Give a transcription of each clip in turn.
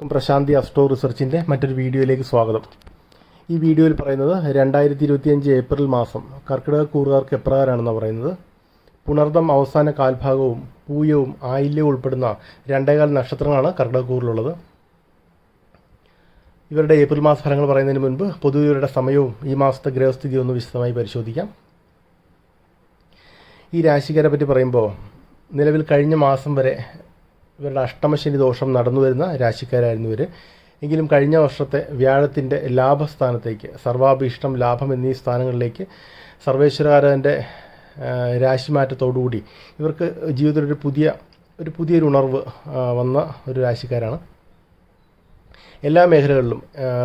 പ്രശാന്തി astro റിസർച്ചിന്റെ മറ്റൊരു വീഡിയോയിലേക്ക് സ്വാഗതം. ഈ വീഡിയോയിൽ പറയുന്നത് രണ്ടായിരത്തി ഇരുപത്തിയഞ്ച് ഏപ്രിൽ മാസം കർക്കിടക കൂറുകാർക്ക് എപ്രകാരമാണെന്ന് പറയുന്നത്? പുണർദം അവസാന കാൽഭാഗവും പൂയവും ആയില്യവും ഉൾപ്പെടുന്ന രണ്ടേകാൽ നക്ഷത്രങ്ങളാണ് കർക്കിടക കൂറിലുള്ളത്. ഇവരുടെ ഏപ്രിൽ മാസ ഫലങ്ങൾ പറയുന്നതിന് മുൻപ് പൊതുവെ ഇവരുടെ സമയവും ഈ മാസത്തെ ഗ്രഹസ്ഥിതി ഒന്ന് വിശദമായി പരിശോധിക്കാം. ഈ രാശിക്കാരെ പറ്റി പറയുമ്പോൾ നിലവിൽ കഴിഞ്ഞ മാസം വരെ ഇവരുടെ അഷ്ടമശനി ദോഷം നടന്നു വരുന്ന രാശിക്കാരായിരുന്നു ഇവർ എങ്കിലും കഴിഞ്ഞ വർഷത്തെ വ്യാഴത്തിന്റെ ലാഭസ്ഥാനത്തേക്ക് സർവാഭീഷ്ടം ലാഭം എന്നീ സ്ഥാനങ്ങളിലേക്ക് സർവേശ്വരകാരന്റെ രാശിമാറ്റത്തോടുകൂടി ഇവർക്ക് ജീവിതത്തിൽ ഒരു പുതിയ ഒരു പുതിയൊരു ഉണർവ് വന്ന ഒരു രാശിക്കാരാണ്. എല്ലാ മേഖലകളിലും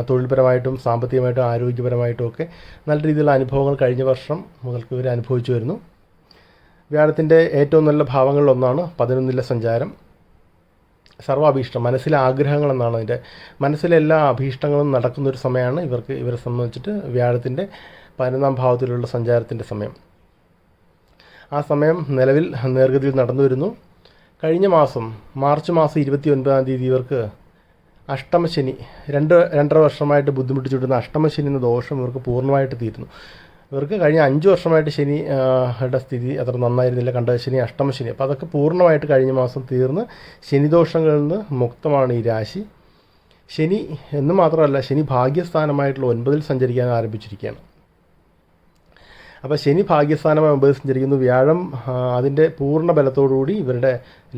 തൊഴിൽപരമായിട്ടും സാമ്പത്തികമായിട്ടും ആരോഗ്യപരമായിട്ടും ഒക്കെ നല്ല രീതിയിലുള്ള അനുഭവങ്ങൾ കഴിഞ്ഞ വർഷം മുതൽക്ക് ഇവർ അനുഭവിച്ചു വരുന്നു. വ്യാഴത്തിന്റെ ഏറ്റവും നല്ല ഭാവങ്ങളിലൊന്നാണ് പതിനൊന്നിലെ സഞ്ചാരം. സർവാഭീഷ്ടം മനസ്സിലെ ആഗ്രഹങ്ങൾ എന്നാണ് അതിന്റെ. മനസ്സിലെ എല്ലാ അഭീഷ്ടങ്ങളും നടക്കുന്ന ഒരു സമയമാണ് ഇവർക്ക് ഇവരെ സംബന്ധിച്ചിട്ട് വ്യാഴത്തിന്റെ പതിനൊന്നാം ഭാവത്തിലുള്ള സഞ്ചാരത്തിന്റെ സമയം. ആ സമയം നിലവിൽ നേർഗതിയിൽ നടന്നു വരുന്നു കഴിഞ്ഞ മാസം മാർച്ച് മാസം ഇരുപത്തി ഒൻപതാം തീയതി ഇവർക്ക് അഷ്ടമശനി രണ്ട് രണ്ടര വർഷമായിട്ട് ബുദ്ധിമുട്ടിച്ചുകൊണ്ടിരുന്ന അഷ്ടമശനി എന്ന ദോഷം ഇവർക്ക് പൂർണമായിട്ട് തീരുന്നു. ഇവർക്ക് കഴിഞ്ഞ അഞ്ച് വർഷമായിട്ട് ശനി സ്ഥിതി അത്ര നന്നായിരുന്നില്ല. കണ്ട ശനി അഷ്ടമശനി അപ്പോൾ അതൊക്കെ പൂർണമായിട്ട് കഴിഞ്ഞ മാസം തീർന്ന് ശനിദോഷങ്ങളിൽ നിന്ന് മുക്തമാണ് ഈ രാശി. ശനി എന്ന് മാത്രമല്ല ശനി ഭാഗ്യസ്ഥാനമായിട്ടുള്ള ഒൻപതിൽ സഞ്ചരിക്കാൻ ആരംഭിച്ചിരിക്കുകയാണ്. അപ്പോൾ ശനി ഭാഗ്യസ്ഥാനമായി ഒമ്പത് സഞ്ചരിക്കുന്നു. വ്യാഴം അതിന്റെ പൂർണ ബലത്തോടുകൂടി ഇവരുടെ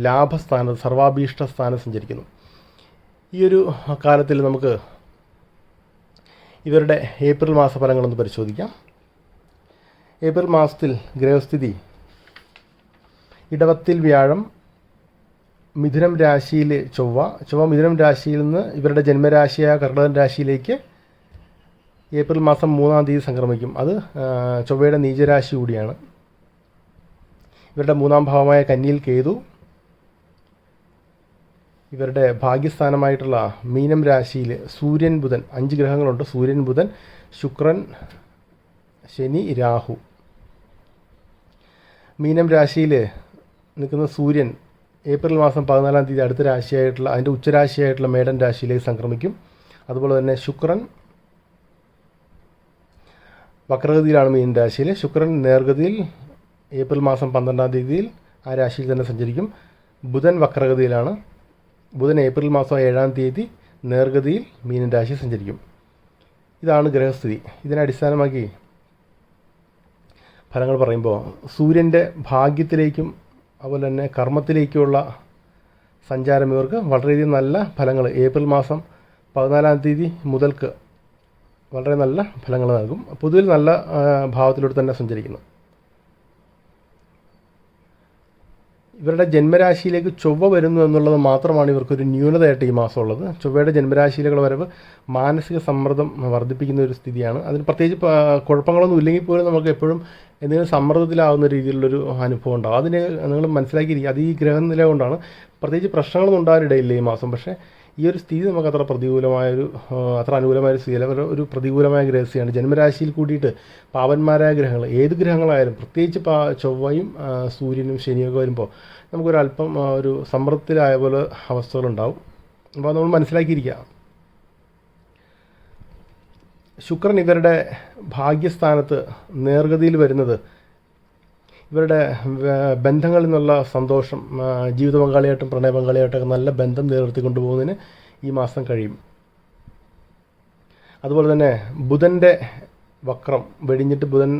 ലാഭസ്ഥാന സർവാഭീഷ്ട സ്ഥാനം സഞ്ചരിക്കുന്നു. ഈ ഒരു കാലത്തിൽ നമുക്ക് ഇവരുടെ ഏപ്രിൽ മാസ ഫലങ്ങളൊന്ന് പരിശോധിക്കാം. ഏപ്രിൽ മാസത്തിൽ ഗ്രഹസ്ഥിതി. ഇടവത്തിൽ വ്യാഴം മിഥുനം രാശിയിൽ ചൊവ്വ. ചൊവ്വ മിഥുനം രാശിയിൽ നിന്ന് ഇവരുടെ ജന്മരാശിയായ കർണൻ രാശിയിലേക്ക് ഏപ്രിൽ മാസം മൂന്നാം തീയതി സംക്രമിക്കും. അത് ചൊവ്വയുടെ നീചരാശി കൂടിയാണ്. ഇവരുടെ മൂന്നാം ഭാവമായ കന്നിയിൽ കേതു. ഇവരുടെ ഭാഗ്യസ്ഥാനമായിട്ടുള്ള മീനം രാശിയിൽ സൂര്യൻ ബുധൻ. അഞ്ച് ഗ്രഹങ്ങളുണ്ട്. സൂര്യൻ ബുധൻ ശുക്രൻ ശനി രാഹു. മീനം രാശിയിൽ നിൽക്കുന്ന സൂര്യൻ ഏപ്രിൽ മാസം പതിനാലാം തീയതി അടുത്ത രാശിയായിട്ടുള്ള അതിന്റെ ഉച്ചരാശിയായിട്ടുള്ള മേടൻ രാശിയിലേക്ക് സംക്രമിക്കും. അതുപോലെ തന്നെ ശുക്രൻ വക്രഗതിയിലാണ് മീൻ രാശിയിൽ ശുക്രൻ നേർഗതിയിൽ ഏപ്രിൽ മാസം പന്ത്രണ്ടാം തീയതിയിൽ ആ രാശിയിൽ തന്നെ സഞ്ചരിക്കും. ബുധൻ വക്രഗതിയിലാണ്. ബുധൻ ഏപ്രിൽ മാസം ഏഴാം തീയതി നേർഗതിയിൽ മീനൻ രാശി സഞ്ചരിക്കും. ഇതാണ് ഗ്രഹസ്ഥിതി. ഇതിനെ അടിസ്ഥാനമാക്കി ഫലങ്ങൾ പറയുമ്പോൾ സൂര്യന്റെ ഭാഗ്യത്തിലേക്കും അതുപോലെ തന്നെ കർമ്മത്തിലേക്കുമുള്ള സഞ്ചാരം ഇവർക്ക് വളരെയധികം നല്ല ഫലങ്ങൾ ഏപ്രിൽ മാസം പതിനാലാം തീയതി മുതൽക്ക് വളരെ നല്ല ഫലങ്ങൾ നൽകും. പൊതുവിൽ നല്ല ഭാവത്തിലൂടെ തന്നെ സഞ്ചരിക്കുന്നു. ഇവരുടെ ജന്മരാശിയിലേക്ക് ചൊവ്വ വരുന്നു എന്നുള്ളത് മാത്രമാണ് ഇവർക്കൊരു ന്യൂനതയായിട്ട് ഈ മാസം ഉള്ളത് ചൊവ്വയുടെ ജന്മരാശിയിലേക്കുള്ള വരവ് മാനസിക സമ്മർദ്ദം വർദ്ധിപ്പിക്കുന്ന ഒരു സ്ഥിതിയാണ്. അതിന് പ്രത്യേകിച്ച് കുഴപ്പങ്ങളൊന്നും ഇല്ലെങ്കിൽ പോലും നമുക്ക് എപ്പോഴും എന്തെങ്കിലും സമ്മർദ്ദത്തിലാവുന്ന രീതിയിലുള്ളൊരു അനുഭവം ഉണ്ടാവും. അതിനെ നിങ്ങൾ മനസ്സിലാക്കിയിരിക്കുക അത് ഈ ഗ്രഹനില കൊണ്ടാണ്. പ്രത്യേകിച്ച് പ്രശ്നങ്ങളൊന്നും ഉണ്ടാകാനിടയില്ല ഈ മാസം. പക്ഷേ ഈ ഒരു സ്ഥിതി നമുക്ക് അത്ര പ്രതികൂലമായൊരു അത്ര അനുകൂലമായ ഒരു സ്ഥിതി അല്ല. ഒരു പ്രതികൂലമായ ഗ്രഹസ്ഥിതിയാണ്. ജന്മരാശിയിൽ കൂടിയിട്ട് പാവന്മാരായ ഗ്രഹങ്ങൾ ഏത് ഗ്രഹങ്ങളായാലും പ്രത്യേകിച്ച് പാ ചൊവ്വയും സൂര്യനും ശനിയൊക്കെ വരുമ്പോൾ നമുക്കൊരല്പം ഒരു സമ്മർദ്ദത്തിലായ പോലെ അവസ്ഥകളുണ്ടാവും. അപ്പോൾ നമ്മൾ മനസ്സിലാക്കിയിരിക്കുക. ശുക്രൻ ഇവരുടെ ഭാഗ്യസ്ഥാനത്ത് നേർഗതിയിൽ വരുന്നത് ഇവരുടെ ബന്ധങ്ങളിൽ നിന്നുള്ള സന്തോഷം ജീവിത പങ്കാളിയായിട്ടും പ്രണയ പങ്കാളിയായിട്ടൊക്കെ നല്ല ബന്ധം നിലനിർത്തി കൊണ്ടുപോകുന്നതിന് ഈ മാസം കഴിയും. അതുപോലെ തന്നെ ബുധന്റെ വക്രം വെടിഞ്ഞിട്ട് ബുധൻ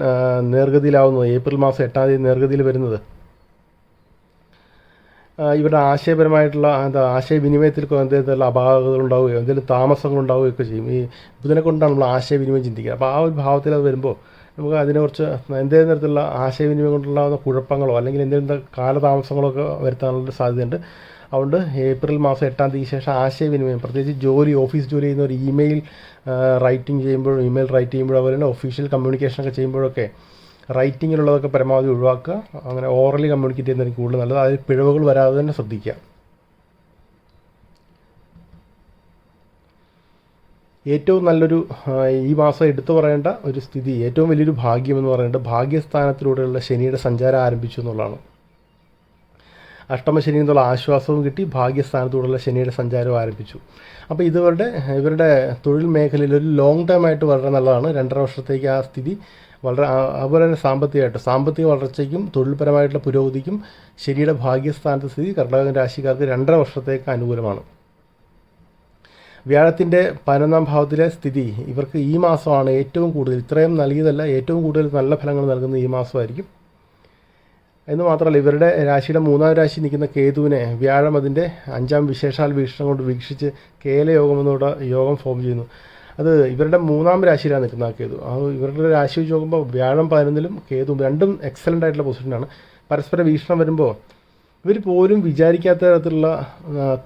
നേർഗതിയിലാവുന്നത് ഏപ്രിൽ മാസം എട്ടാം തീയതി നേർഗതിയിൽ വരുന്നത്. ഇവരുടെ ആശയപരമായിട്ടുള്ള എന്താ ആശയവിനിമയത്തിൽ എന്തെങ്കിലും അപാകതകൾ ഉണ്ടാവുകയോ എന്തെങ്കിലും താമസങ്ങൾ ഉണ്ടാവുകയൊക്കെ ചെയ്യും. ഈ ബുധനെ കൊണ്ടാണ് നമ്മൾ ആശയവിനിമയം ചിന്തിക്കുക അപ്പോൾ ആ ഒരു ഭാവത്തിൽ അത് വരുമ്പോൾ നമുക്ക് അതിനെക്കുറിച്ച് എന്തെങ്കിലും തരത്തിലുള്ള ആശയവിനിമയം കൊണ്ടുണ്ടാകുന്ന കുഴപ്പങ്ങളോ അല്ലെങ്കിൽ എന്തെങ്കിലും കാലതാമസങ്ങളോ ഒക്കെ വരുത്താനുള്ള സാധ്യതയുണ്ട്. അതുകൊണ്ട് ഏപ്രിൽ മാസം എട്ടാം തീയതി ശേഷം ആശയവിനിമയം പ്രത്യേകിച്ച് ജോലി ഓഫീസ് ജോലി ചെയ്യുന്ന ഒരു ഇമെയിൽ റൈറ്റിംഗ് ചെയ്യുമ്പോഴും ഇമെയിൽ റൈറ്റ് ചെയ്യുമ്പോഴും അതുപോലെ തന്നെ ഒഫീഷ്യൽ കമ്മ്യൂണിക്കേഷനൊക്കെ ചെയ്യുമ്പോഴൊക്കെ റൈറ്റിങ്ങിലുള്ളതൊക്കെ പരമാവധി ഒഴിവാക്കുക. അങ്ങനെ ഓറലി കമ്മ്യൂണിക്കേറ്റ് ചെയ്യുന്നതിന് കൂടുതൽ നല്ലത്. അതിൽ പിഴവുകൾ വരാതെ തന്നെ ശ്രദ്ധിക്കുക. ഏറ്റവും നല്ലൊരു ഈ മാസം എടുത്തു പറയേണ്ട ഒരു സ്ഥിതി ഏറ്റവും വലിയൊരു ഭാഗ്യം എന്ന് പറയുന്നത് ഭാഗ്യസ്ഥാനത്തിലൂടെയുള്ള ശനിയുടെ സഞ്ചാരം ആരംഭിച്ചു എന്നുള്ളതാണ്. അഷ്ടമശനി എന്നുള്ള ആശ്വാസവും കിട്ടി ഭാഗ്യസ്ഥാനത്തോടുള്ള ശനിയുടെ സഞ്ചാരം ആരംഭിച്ചു. അപ്പോൾ ഇതുവരുടെ ഇവരുടെ തൊഴിൽ മേഖലയിൽ ഒരു ലോങ് ടേം ആയിട്ട് വളരെ നല്ലതാണ്. രണ്ടര വർഷത്തേക്ക് ആ സ്ഥിതി വളരെ അതുപോലെ തന്നെ സാമ്പത്തികമായിട്ട് സാമ്പത്തിക വളർച്ചയ്ക്കും തൊഴിൽപരമായിട്ടുള്ള പുരോഗതിക്കും ശനിയുടെ ഭാഗ്യസ്ഥാനത്തെ സ്ഥിതി കർണാടക രാശിക്കാർക്ക് രണ്ടര വർഷത്തേക്ക് അനുകൂലമാണ്. വ്യാഴത്തിന്റെ പതിനൊന്നാം ഭാവത്തിലെ സ്ഥിതി. ഇവർക്ക് ഈ മാസമാണ് ഏറ്റവും കൂടുതൽ ഇത്രയും നൽകിയതല്ല ഏറ്റവും കൂടുതൽ നല്ല ഫലങ്ങൾ നൽകുന്നത് ഈ മാസമായിരിക്കും. എന്ന് മാത്രമല്ല ഇവരുടെ രാശിയുടെ മൂന്നാം രാശി നിൽക്കുന്ന കേതുവിനെ വ്യാഴം അതിന്റെ അഞ്ചാം വിശേഷാൽ വീക്ഷണം കൊണ്ട് വീക്ഷിച്ച് കേലയോഗം യോഗം ഫോം ചെയ്യുന്നു. അത് ഇവരുടെ മൂന്നാം രാശിയിലാണ് നിൽക്കുന്ന ആ കേതു. ആ ഇവരുടെ രാശി വെച്ച് നോക്കുമ്പോൾ വ്യാഴം പതിനൊന്നിലും കേതുവും രണ്ടും എക്സലന്റ് ആയിട്ടുള്ള പൊസിഷനാണ് പരസ്പര വീക്ഷണം വരുമ്പോൾ ഇവർ പോലും വിചാരിക്കാത്ത തരത്തിലുള്ള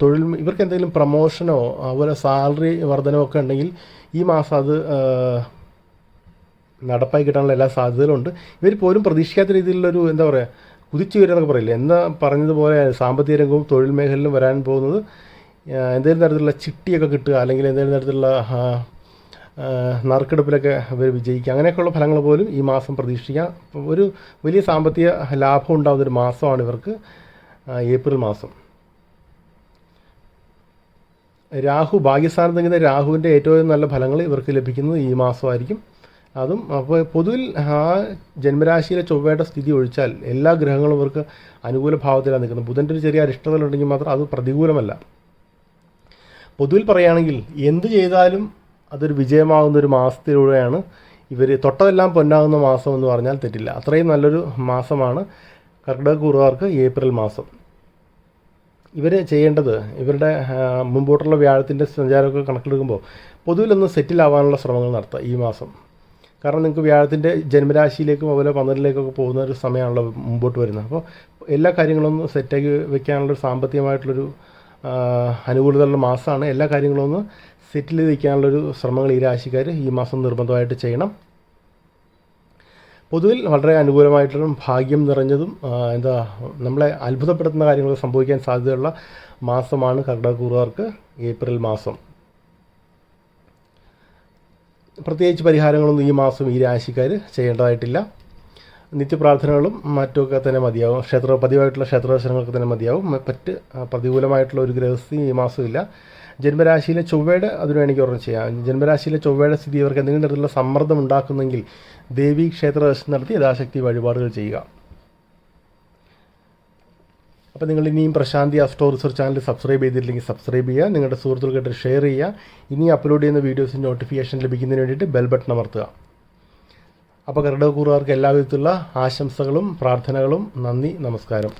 തൊഴിൽ ഇവർക്ക് എന്തെങ്കിലും പ്രമോഷനോ അതുപോലെ സാലറി വർധനമോ ഒക്കെ ഉണ്ടെങ്കിൽ ഈ മാസം അത് നടപ്പായി കിട്ടാനുള്ള എല്ലാ സാധ്യതകളുണ്ട്. ഇവർ പോലും പ്രതീക്ഷിക്കാത്ത രീതിയിലുള്ളൊരു എന്താ പറയുക കുതിച്ചു വരുന്നൊക്കെ പറയില്ല? എന്നാ പറഞ്ഞതുപോലെ സാമ്പത്തിക രംഗവും തൊഴിൽ മേഖലയിലും വരാൻ പോകുന്നത് എന്തെങ്കിലും തരത്തിലുള്ള ചിട്ടിയൊക്കെ കിട്ടുക അല്ലെങ്കിൽ എന്തെങ്കിലും തരത്തിലുള്ള നറുക്കെടുപ്പിലൊക്കെ ഇവർ വിജയിക്കുക അങ്ങനെയൊക്കെയുള്ള ഫലങ്ങൾ പോലും ഈ മാസം പ്രതീക്ഷിക്കാം. ഒരു വലിയ സാമ്പത്തിക ലാഭം ഉണ്ടാകുന്ന ഒരു മാസമാണ് ഇവർക്ക്. ഏപ്രിൽ മാസം. രാഹു ഭാഗ്യസ്ഥാനം നിൽക്കുന്ന രാഹുവിന്റെ ഏറ്റവും നല്ല ഫലങ്ങൾ ഇവർക്ക് ലഭിക്കുന്നത് ഈ മാസമായിരിക്കും. അതും അപ്പോൾ പൊതുവിൽ ആ ജന്മരാശിയിലെ ചൊവ്വയുടെ സ്ഥിതി ഒഴിച്ചാൽ എല്ലാ ഗ്രഹങ്ങളും ഇവർക്ക് അനുകൂല ഭാവത്തിലാണ് നിൽക്കുന്നത്. ബുധന്റെ ഒരു ചെറിയ അരിഷ്ടതകളുണ്ടെങ്കിൽ മാത്രം അത് പ്രതികൂലമല്ല. പൊതുവിൽ പറയുകയാണെങ്കിൽ എന്ത് ചെയ്താലും അതൊരു വിജയമാകുന്ന ഒരു മാസത്തിലൂടെയാണ് ഇവർ തൊട്ടതെല്ലാം പൊന്നാകുന്ന മാസം എന്ന് പറഞ്ഞാൽ തെറ്റില്ല. അത്രയും നല്ലൊരു മാസമാണ് കർക്കിടക കൂറുകാർക്ക് ഏപ്രിൽ മാസം. ഇവർ ചെയ്യേണ്ടത് ഇവരുടെ മുമ്പോട്ടുള്ള വ്യാഴത്തിന്റെ സഞ്ചാരമൊക്കെ കണക്കെടുക്കുമ്പോൾ പൊതുവിലൊന്ന് സെറ്റിൽ ആവാനുള്ള ശ്രമങ്ങൾ നടത്തുക ഈ മാസം. കാരണം നിങ്ങൾക്ക് വ്യാഴത്തിന്റെ ജന്മരാശിയിലേക്കും അതുപോലെ പന്ത്രണ്ടിലേക്കൊക്കെ പോകുന്ന ഒരു സമയമാണല്ലോ മുമ്പോട്ട് വരുന്നത്. അപ്പോൾ എല്ലാ കാര്യങ്ങളും ഒന്ന് സെറ്റാക്കി വെക്കാനുള്ളൊരു സാമ്പത്തികമായിട്ടുള്ളൊരു അനുകൂലതയുള്ള മാസമാണ്. എല്ലാ കാര്യങ്ങളും ഒന്ന് സെറ്റിൽ ചെയ്ത് വയ്ക്കാനുള്ളൊരു ശ്രമങ്ങൾ ഈ രാശിക്കാർ ഈ മാസം നിർബന്ധമായിട്ട് ചെയ്യണം. പൊതുവിൽ വളരെ അനുകൂലമായിട്ടുള്ള ഭാഗ്യം നിറഞ്ഞതും എന്താ നമ്മളെ അത്ഭുതപ്പെടുത്തുന്ന കാര്യങ്ങൾ സംഭവിക്കാൻ സാധ്യതയുള്ള മാസമാണ് കർക്കിടകൂറുകാർക്ക് ഏപ്രിൽ മാസം. പ്രത്യേകിച്ച് പരിഹാരങ്ങളൊന്നും ഈ മാസം ഈ രാശിക്കാർ ചെയ്യേണ്ടതായിട്ടില്ല. നിത്യപ്രാർത്ഥനകളും മറ്റുമൊക്കെ തന്നെ മതിയാവും. ക്ഷേത്ര പതിവായിട്ടുള്ള ക്ഷേത്രദർശനങ്ങളൊക്കെ തന്നെ മതിയാവും. മറ്റ് പ്രതികൂലമായിട്ടുള്ള ഒരു ഗ്രഹസ്ഥിതി ഈ മാസമില്ല ജന്മരാശിയിലെ ചൊവ്വയുടെ അതിന് വേണമെങ്കിൽ ഓർമ്മ ചെയ്യാം. ജന്മരാശിയിലെ ചൊവ്വയുടെ സ്ഥിതി ഇവർക്ക് എന്തെങ്കിലും തരത്തിലുള്ള സമ്മർദ്ദം ഉണ്ടാക്കുന്നെങ്കിൽ ദേവി ക്ഷേത്ര ദർശനം നടത്തി യഥാശക്തി വഴിപാടുകൾ ചെയ്യുക. അപ്പോൾ നിങ്ങൾ ഇനിയും Prashanthi astro research channel subscribe ചെയ്തിട്ടില്ലെങ്കിൽ സബ്സ്ക്രൈബ് ചെയ്യുക. നിങ്ങളുടെ സുഹൃത്തുക്കൾക്കായിട്ട് ഷെയർ ചെയ്യുക. ഇനി അപ്ലോഡ് ചെയ്യുന്ന വീഡിയോസിന്റെ നോട്ടിഫിക്കേഷൻ ലഭിക്കുന്നതിന് വേണ്ടിയിട്ട് ബെൽ ബട്ടൺ അമർത്തുക. അപ്പോൾ കർക്കിടകൂറുകാർക്ക് എല്ലാവിധത്തിലുള്ള ആശംസകളും പ്രാർത്ഥനകളും നന്ദി നമസ്കാരം.